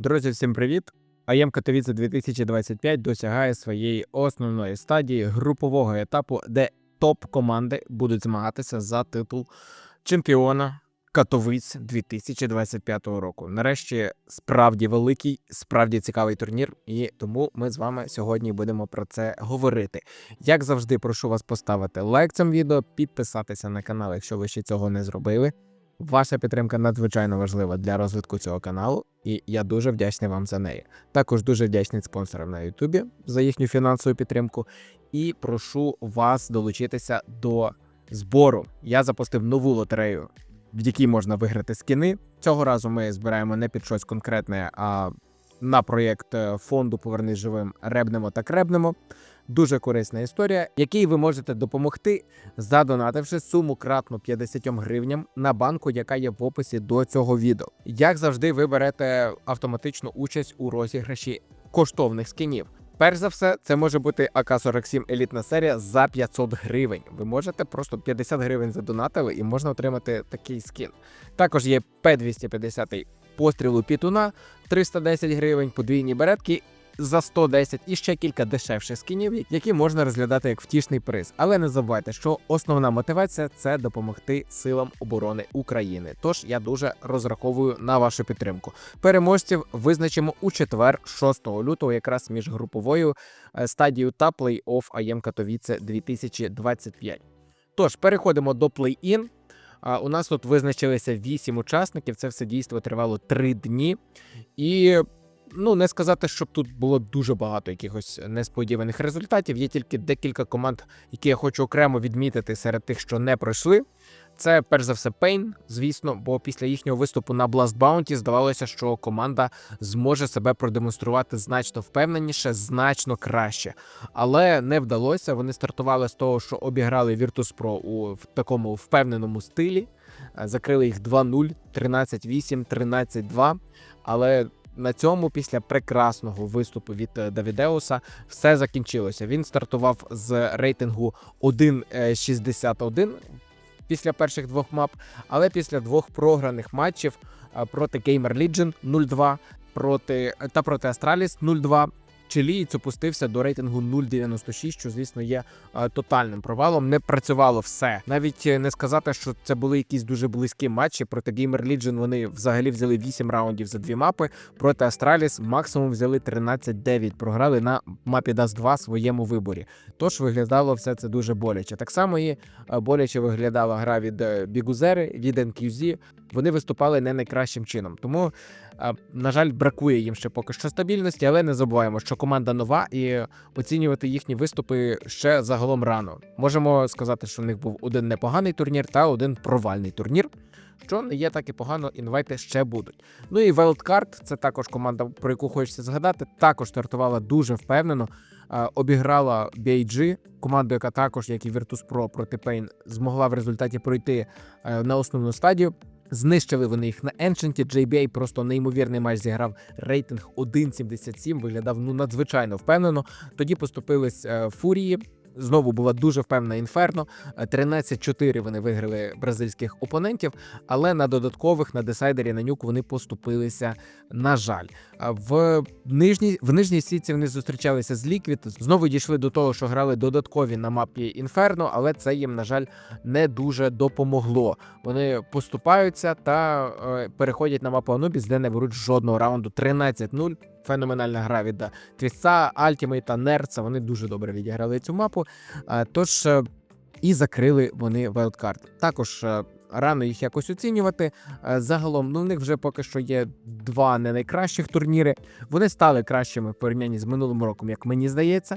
Друзі, всім привіт! АЄМ Катовіце 2025 досягає своєї основної стадії групового етапу, де топ-команди будуть змагатися за титул чемпіона Катовиць 2025 року. Нарешті справді великий, справді цікавий турнір, і тому ми з вами сьогодні будемо про це говорити. Як завжди, прошу вас поставити лайк цьому відео, підписатися на канал, якщо ви ще цього не зробили. Ваша підтримка надзвичайно важлива для розвитку цього каналу, і я дуже вдячний вам за неї. Також дуже вдячний спонсорам на Ютубі за їхню фінансову підтримку. І прошу вас долучитися до збору. Я запустив нову лотерею, в якій можна виграти скіни. Цього разу ми збираємо не під щось конкретне, а на проєкт е, фонду Повернись живим ребнемо та кребнемо. Дуже корисна історія, якій ви можете допомогти, задонативши суму кратну 50 гривням на банку, яка є в описі до цього відео. Як завжди, ви берете автоматичну участь у розіграші коштовних скінів. Перш за все, це може бути АК-47 елітна серія за 500 гривень. Ви можете просто 50 гривень задонатили і можна отримати такий скін. Також є П250 пострілу пітуна 310 гривень, подвійні беретки за 110 і ще кілька дешевших скінів, які можна розглядати як втішний приз. Але не забувайте, що основна мотивація це допомогти силам оборони України. Тож я дуже розраховую на вашу підтримку. Переможців визначимо у четвер, 6 лютого, якраз між груповою е, стадією та плей-офф АЄМ Катовіце 2025. Тож переходимо до плей-ін. А у нас тут визначилися 8 учасників. Це все дійство тривало 3 дні. І ну не сказати, щоб тут було дуже багато якихось несподіваних результатів. Є тільки декілька команд, які я хочу окремо відмітити серед тих, що не пройшли. Це перш за все Пейн, звісно, бо після їхнього виступу на Blast Bounty здавалося, що команда зможе себе продемонструвати значно впевненіше, значно краще. Але не вдалося. Вони стартували з того, що обіграли Virtus.pro у в такому впевненому стилі. Закрили їх 2-0, 13-8, 13-2. Але на цьому, після прекрасного виступу від е, Давідеуса, все закінчилося. Він стартував з рейтингу 1.61 після перших двох мап, але після двох програних матчів е, проти Gamer Legion 0-2 проти та проти Astralis 0-2. Чилієць опустився до рейтингу 0,96, що звісно є е, тотальним провалом. Не працювало все. Навіть е, не сказати, що це були якісь дуже близькі матчі. Проти Gamer Legion вони взагалі взяли 8 раундів за дві мапи. Проти Astralis максимум взяли 13-9. Програли на мапі Dust 2 своєму виборі. Тож виглядало все це дуже боляче. Так само і е, боляче виглядала гра від Бігузери, від NQZ. Вони виступали не найкращим чином. Тому, на жаль, бракує їм ще поки що стабільності, але не забуваємо, що команда нова, і оцінювати їхні виступи ще загалом рано. Можемо сказати, що в них був один непоганий турнір та один провальний турнір. Що не є так і погано, інвайти ще будуть. Ну і Wildcard, це також команда, про яку хочеться згадати. Також стартувала дуже впевнено. Обіграла BIG, команду, яка також, як і Virtus.pro проти Pain, змогла в результаті пройти е, на основну стадію. Знищили вони їх на Еншенті. JBA просто неймовірний матч зіграв. Рейтинг 1.77, виглядав ну надзвичайно впевнено. Тоді поступились е, фурії. Знову була дуже впевнена інферно. Е, 13-4 вони виграли бразильських опонентів, але на додаткових на десайдері на нюк вони поступилися. На жаль, в нижній в нижній сітці вони зустрічалися з Ліквід. Знову дійшли до того, що грали додаткові на мапі Інферно, але це їм, на жаль, не дуже допомогло. Вони поступаються та е, переходять на мапу Анубіс, де не беруть жодного раунду. 13-0. Феноменальна гра від Твіса, Альтімейта та Нерца. Вони дуже добре відіграли цю мапу. Е, Тож е, і закрили вони Wildcard. Також е, рано їх якось оцінювати. Е, Загалом, ну в них вже поки що є два не найкращих турніри. Вони стали кращими в порівнянні з минулим роком, як мені здається.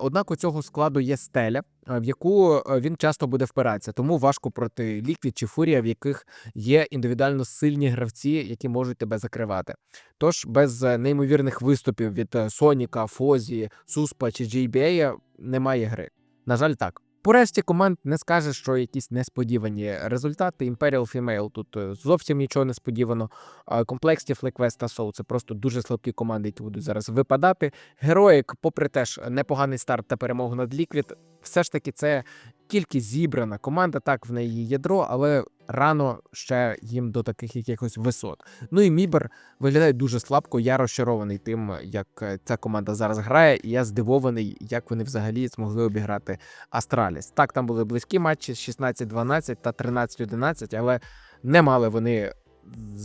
Однак у цього складу є стеля, е, в яку е, він часто буде впиратися. Тому важко проти Ліквід чи Фурія, в яких є індивідуально сильні гравці, які можуть тебе закривати. Тож без неймовірних виступів від Соніка, Фозі, Суспа чи JBA немає гри. На жаль, так. По решті команд не скаже, що якісь несподівані результати. Imperial Female тут е, зовсім нічого несподівано. Complexity, FlyQuest та Soul – це просто дуже слабкі команди, які будуть зараз випадати. Героїк, попри теж непоганий старт та перемогу над Liquid, все ж таки це тільки зібрана команда. Так, в неї є ядро, але рано ще їм до таких якихось висот. Ну і Мібер виглядає дуже слабко. Я розчарований тим, як е, ця команда зараз грає, і я здивований, як вони взагалі змогли обіграти Астраліс. Так, там були близькі матчі 16-12 та 13-11, але не мали вони,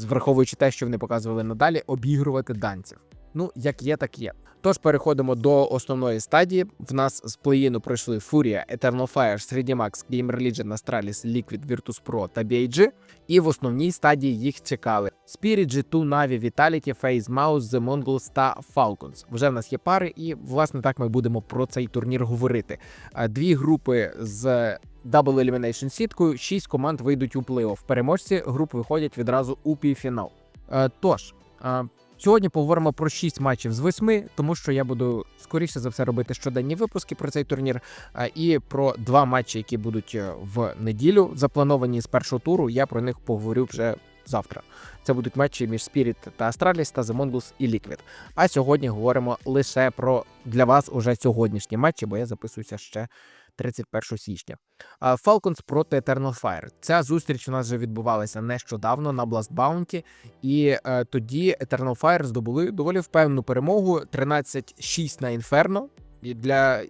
враховуючи те, що вони показували надалі, обігрувати данців. Ну, як є, так є. Тож переходимо до основної стадії. В нас з плей-іну пройшли Furia, Eternal Fire, 3D Max, Game Religion, Astralis, Liquid, Virtus Pro та BIG. І в основній стадії їх чекали Spirit, G2, Na'Vi, Vitality, FaZe, Mouse, The Mongols та Falcons. Вже в нас є пари, і власне так ми будемо про цей турнір говорити. Дві групи з Double Elimination сіткою, шість команд вийдуть у плей-офф. Переможці груп виходять відразу у півфінал. Е, Тож. Е, Сьогодні поговоримо про 6 матчів з 8, тому що я буду скоріше за все робити щоденні випуски про цей турнір. а, І про два матчі, які будуть е, в неділю, заплановані з першого туру. Я про них поговорю вже завтра. Це будуть матчі між Spirit та Astralis та The Mongols і Liquid. А сьогодні говоримо лише про для вас уже сьогоднішні матчі, бо я записуюся ще 31 січня. Falcons проти Eternal Fire. Ця зустріч у нас вже відбувалася нещодавно на Blast Bounty. І е, тоді Eternal Fire здобули доволі впевнену перемогу 13-6 на Inferno. І для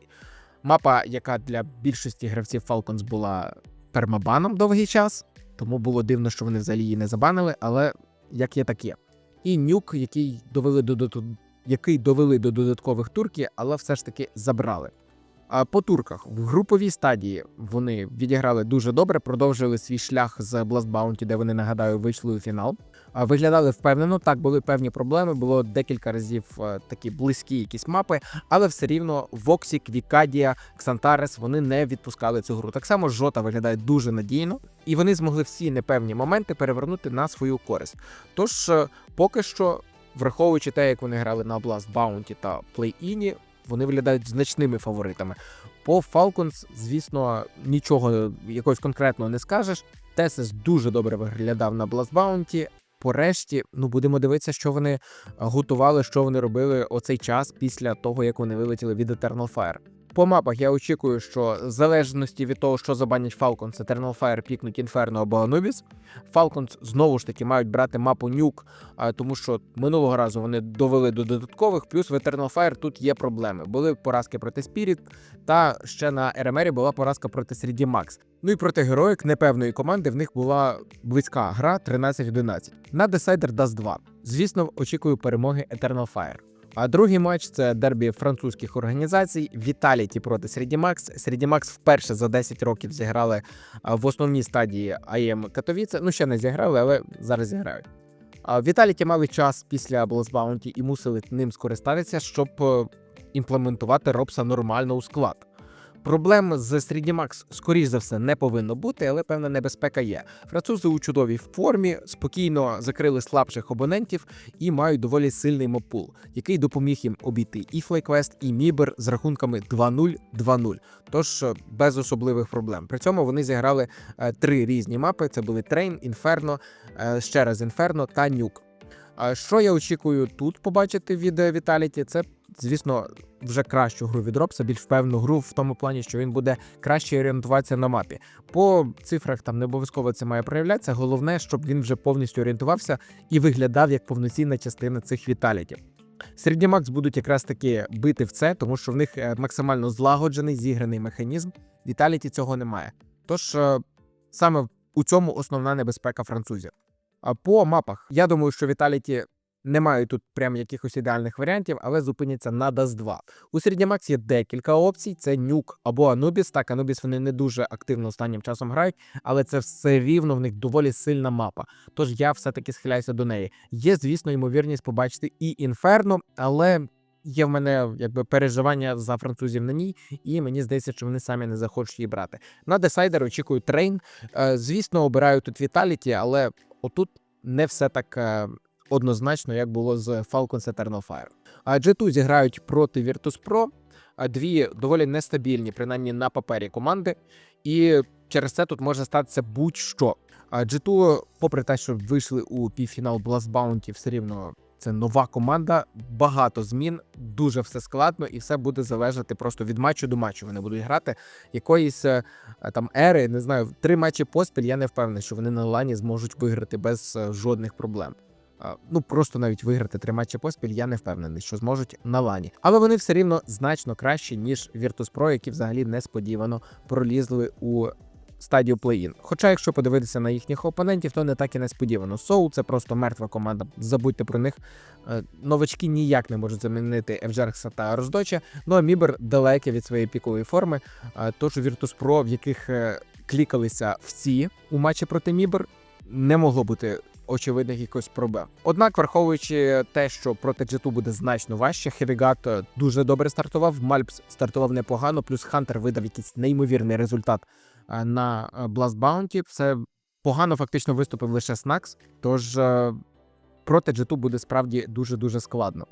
мапа, яка для більшості гравців Falcons була пермабаном довгий час, тому було дивно, що вони взагалі її не забанили, але як є, так є. І нюк, який довели до, до який довели до додаткових турків, але все ж таки забрали. По турках в груповій стадії вони відіграли дуже добре, продовжили свій шлях з Blast Bounty, де вони нагадаю вийшли у фінал. Виглядали впевнено. Так були певні проблеми. Було декілька разів е, такі близькі якісь мапи, але все рівно Воксік, Вікадія, Ксантарес вони не відпускали цю гру. Так само Жота виглядає дуже надійно, і вони змогли всі непевні моменти перевернути на свою користь. Тож е, поки що, враховуючи те, як вони грали на Blast Bounty та Play-In, вони виглядають значними фаворитами. По Falcons, звісно, нічого якогось конкретного не скажеш. Тесес дуже добре виглядав на Bounty. Порешті, ну будемо дивитися, що вони готували, що вони робили оцей час після того, як вони вилетіли від Eternal Fire. По мапах я очікую, що в залежності від того, що забанять Falcons, Eternal Fire пікнуть Inferno або Anubis. Falcons знову ж таки мають брати мапу а, тому що минулого разу вони довели до додаткових. Плюс в Eternal Fire тут є проблеми. Були поразки проти Spirit, та ще на RMR була поразка проти 3D Max. Ну і проти героїк непевної команди в них була близька гра 13-11. На Decider Dust 2. Звісно, очікую перемоги Eternal Fire. А другий матч це дербі французьких організацій Віталіті проти Середімакс. Середімакс вперше за 10 років зіграли в основній стадії АЄМ Катовіце. Ну ще не зіграли, але зараз зіграють. Віталіті мали час після Блазбаунті і мусили ним скористатися, щоб е, імплементувати Робса нормально у склад. Проблем з 3D Max, скоріш за все, не повинно бути, але певна небезпека є. Французи у чудовій формі спокійно закрили слабших абонентів і мають доволі сильний мопул, який допоміг їм обійти і FlyQuest, і Мібер з рахунками 2-0, 2-0. Тож е, без особливих проблем. При цьому вони зіграли е, три різні мапи: це були Train, Inferno, е, ще раз Inferno та Nuke. А що я очікую тут побачити від Vitality? Це, звісно, вже кращу гру від Робса, більш впевнену гру в тому плані, що він буде краще орієнтуватися на мапі. По цифрах там не обов'язково це має проявлятися. Головне, щоб він вже повністю орієнтувався і виглядав як повноцінна частина цих Віталіті. Середні Макс будуть якраз таки бити в це, тому що в них е, максимально злагоджений зіграний механізм. Віталіті цього немає. Тож е, саме у цьому основна небезпека французів. А по мапах я думаю, що Віталіті не мають тут прям якихось ідеальних варіантів, але зупиняться на Dust 2. У Середньомакс є декілька опцій: це Нюк або Анубіс. Так, Анубіс вони не дуже активно останнім часом грають, але це все рівно в них доволі сильна мапа. Тож я все-таки схиляюся до неї. Є, звісно, ймовірність побачити і Інферно, але. Є в мене якби переживання за французів на ній, і мені здається, що вони самі не захочуть її брати. На десайдер очікую трейн. Звісно, обираю тут Віталіті, але отут не все так е, однозначно, як було з Falcons Eternal Fire. А G2 зіграють проти Virtus Pro, а дві доволі нестабільні, принаймні на папері команди, і через це тут може статися будь-що. А G2, попри те, що вийшли у півфінал Blast Bounty, все рівно Це нова команда, багато змін, дуже все складно, і все буде залежати просто від матчу до матчу. Вони будуть грати якоїсь е, там ери, не знаю, три матчі поспіль. Я не впевнений, що вони на лані зможуть виграти без е, жодних проблем. Ну просто навіть виграти три матчі поспіль, я не впевнений, що зможуть на лані. Але вони все рівно значно кращі, ніж Virtus.pro, які взагалі несподівано пролізли у стадію плей-ін. Хоча, якщо подивитися на їхніх опонентів, то не так і несподівано. Соу це просто мертва команда. Забудьте про них. Е, Новачки ніяк не можуть замінити Евджеркса та Роздоча. Ну а Мібер далекі від своєї пікової форми. Е, Тож Virtus.pro, в яких е, клікалися всі у матчі проти Мібер, не могло бути очевидних якихось проблем. Однак, враховуючи те, що проти G2 буде значно важче, Хевігат е, дуже добре стартував. Мальпс стартував непогано, плюс Хантер видав якийсь неймовірний результат е, на е, Blast Bounty. Все погано фактично виступив лише Снакс. Тож проти G2 буде справді дуже дуже складно.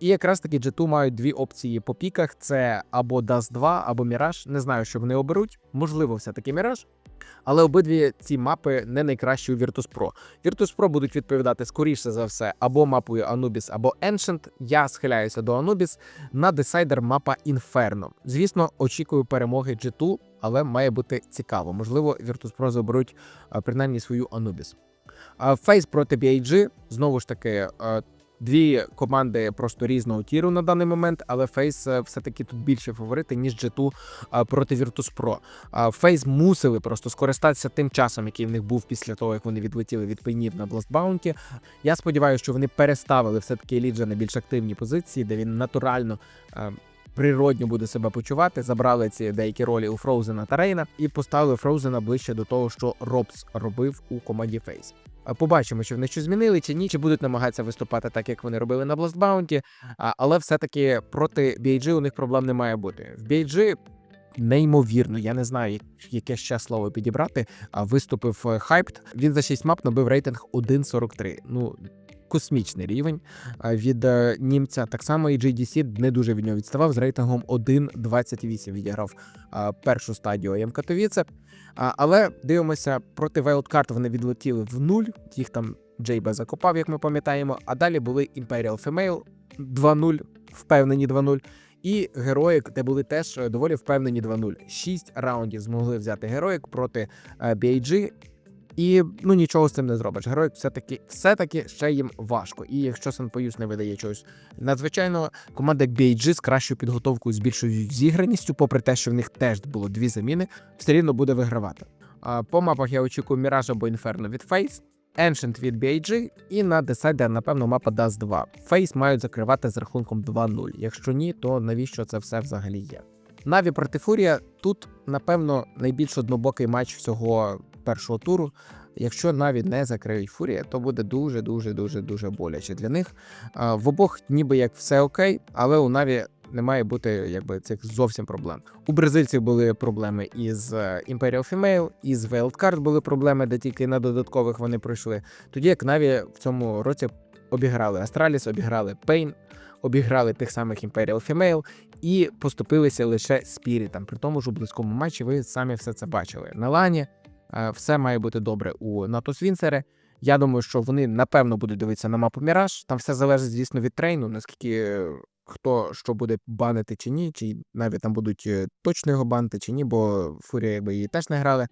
І якраз таки G2 мають дві опції по піках: це або Dust 2, або Mirage. Не знаю, що вони оберуть. Можливо, все таки Mirage. Але обидві ці мапи не найкращі у Virtus.pro. Virtus.pro будуть відповідати скоріше за все або мапою Anubis, або Ancient. Я схиляюся до Anubis. На десайдер мапа Inferno. Звісно, очікую перемоги G2, але має бути цікаво. Можливо, Virtus.pro заберуть принаймні свою Anubis. Фейс проти BIG. Знову ж таки, дві команди просто різного тіру на даний момент, але Фейс е, все-таки тут більше фаворити, ніж G2 проти Virtus.pro. Фейс мусили просто скористатися тим часом, який в них був після того, як вони відлетіли від пейнів на Bounty. Я сподіваюся, що вони переставили все-таки Ліджа на більш активні позиції, де він натурально. е, Природньо буде себе почувати, забрали ці деякі ролі у Фроузена та Рейна і поставили Фроузена ближче до того, що Робс робив у команді Фейс. Побачимо, чи вони щось змінили, чи ні, чи будуть намагатися виступати так, як вони робили на. А, Але все-таки проти BG у них проблем не має бути. В BG неймовірно, я не знаю, яке ще слово підібрати. Виступив е, Hyped. Він за 6 мап набив рейтинг 1.43. Ну. Космічний рівень від е, німця. Так само і JDC не дуже від нього відставав з рейтингом 1.28 відіграв першу стадію АМ Катовіце. Але дивимося, проти Wildcard вони відлетіли в нуль. Їх там Джейба закопав, як ми пам'ятаємо. А далі були Imperial Female 2-0, впевнені 2-0. І Героїк, де були теж е, доволі впевнені 2-0. Шість раундів змогли взяти Героїк проти е, BIG. І ну нічого з цим не зробиш. Героїк все-таки все-таки ще їм важко. І якщо Санпоюс не видає чогось надзвичайного, команда BIG з кращою підготовкою, з більшою зіграністю, попри те, що в них теж було дві заміни, все рівно буде вигравати. По мапах я очікую Mirage або Inferno від Face, Ancient від BIG, і на Decider, напевно, мапа Dust 2. Face мають закривати з рахунком 2-0. Якщо ні, то навіщо це все взагалі є? Наві проти Фурія тут, напевно, найбільш однобокий матч всього першого туру. Якщо Наві не закриють Фурія, то буде дуже дуже дуже дуже боляче для них. В обох ніби як все окей, але у Наві не має бути якби цих зовсім проблем. У бразильців були проблеми із е, Imperial Female, із Wildcard були проблеми, де тільки на додаткових вони пройшли. Тоді як Наві в цьому році обіграли Астраліс, обіграли Pain, обіграли тих самих Imperial Female і поступилися лише Спірітам. При тому ж у близькому матчі ви самі все це бачили. На лані е, все має бути добре у НАТО Свінцере. Я думаю, що вони напевно будуть дивитися на мапу Міраж. Там все залежить, звісно, від трейну, наскільки е, хто що буде банити чи ні, чи навіть там будуть е, точно його банити чи ні, бо Фурія якби її теж не грали.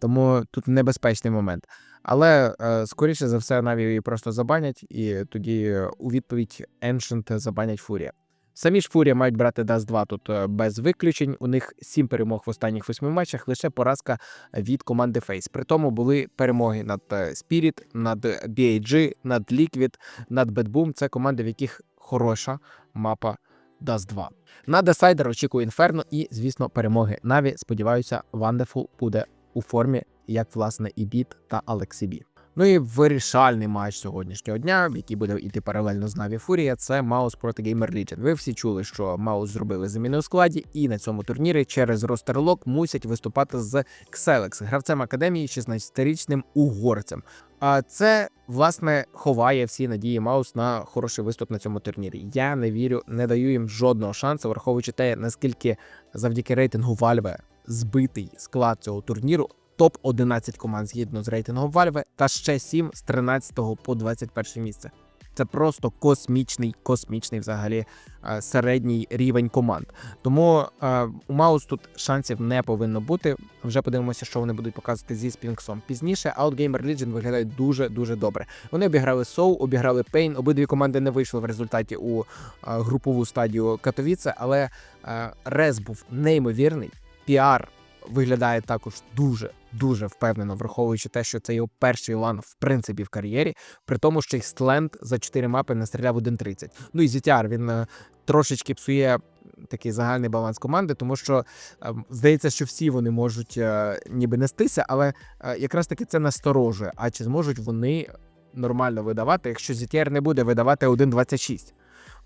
Тому тут небезпечний момент. Але е, скоріше за все, Наві її просто забанять, і тоді е, у відповідь Ancient забанять Фурія. Самі ж Фурія мають брати Dust 2 тут е, без виключень. У них сім перемог в останніх восьми матчах, лише поразка від команди Face. При тому були перемоги над е, Spirit, над BAG, над Liquid, над Boom. Це команди, в яких хороша мапа Dust 2. На Decider очікую Inferno і, звісно, перемоги Наві. Сподіваюся, Wonderful буде у формі, як власне і Біт та Алексібі. Ну і вирішальний матч сьогоднішнього дня, який буде йти паралельно з Наві Фурія, це Маус проти Gamer Legion. Ви всі чули, що Маус зробили заміни у складі, і на цьому турнірі через ростерлок мусять виступати з Xelex, гравцем академії, 16-річним угорцем. А це власне ховає всі надії Маус на хороший виступ на цьому турнірі. Я не вірю, не даю їм жодного шансу, враховуючи те, наскільки завдяки рейтингу Valve збитий склад цього турніру. Топ 11 команд згідно з рейтингом Valve та ще 7 з 13 по 21 місце. це просто космічний, космічний взагалі е, середній рівень команд. Тому е, у Маус тут шансів не повинно бути. Вже подивимося, що вони будуть показувати зі Спінксом пізніше. А от Gamer Legion виглядає дуже дуже добре. Вони обіграли Соу, обіграли Пейн. Обидві команди не вийшли в результаті у е, групову стадію Катовіце, але Рез був неймовірний. Піар виглядає також дуже дуже впевнено, враховуючи те, що це його перший лан в принципі в кар'єрі, при тому, що й Стленд за 4 мапи настріляв 1.30. Ну і ZTR, він е, трошечки псує такий загальний баланс команди, тому що е, здається, що всі вони можуть е, ніби нестися, але е, якраз таки це насторожує. А чи зможуть вони нормально видавати, якщо ZTR не буде видавати 1.26?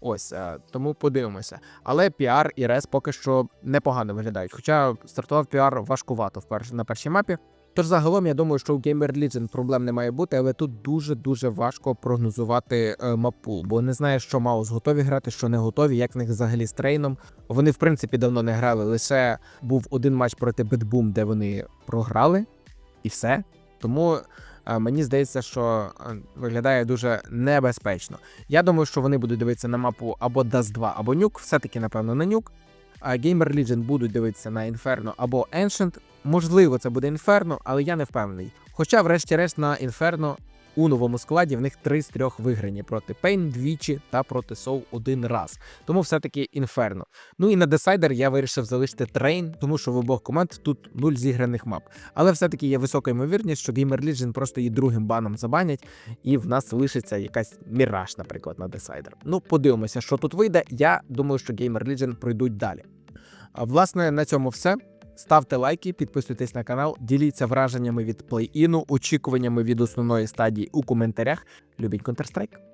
Ось е, тому подивимося. Але піар і рес поки що непогано виглядають. Хоча стартував піар важкувато на першій мапі. Тож загалом я думаю, що у Gamer Legion проблем не має бути, але тут дуже дуже важко прогнозувати е, мапу, бо не знаю, що Маус готові грати, що не готові, як в них взагалі з трейном. Вони в принципі давно не грали. Лише був один матч проти Бетбум, де вони програли, і все. Тому мені здається, що виглядає дуже небезпечно. Я думаю, що вони будуть дивитися на мапу або Dust 2, або Nuke, все-таки, напевно, на Nuke. А Gamer Legion будуть дивитися на Inferno або Ancient. Можливо, це буде Inferno, але я не впевнений. Хоча, врешті-решт, на Inferno у новому складі в них три з трьох виграні проти Pain двічі та проти Soul один раз. Тому все-таки Inferno. Ну і на Decider я вирішив залишити Train, тому що в обох команд тут нуль зіграних мап. Але все-таки є висока ймовірність, що Gamer Legion просто її другим баном забанять, і в нас лишиться якась міраж, наприклад, на Decider. Ну, подивимося, що тут вийде. Я думаю, що Gamer Legion пройдуть далі. А власне на цьому все. Ставте лайки, підписуйтесь на канал, діліться враженнями від плей-іну, очікуваннями від основної стадії у коментарях. Любіть Counter-Strike!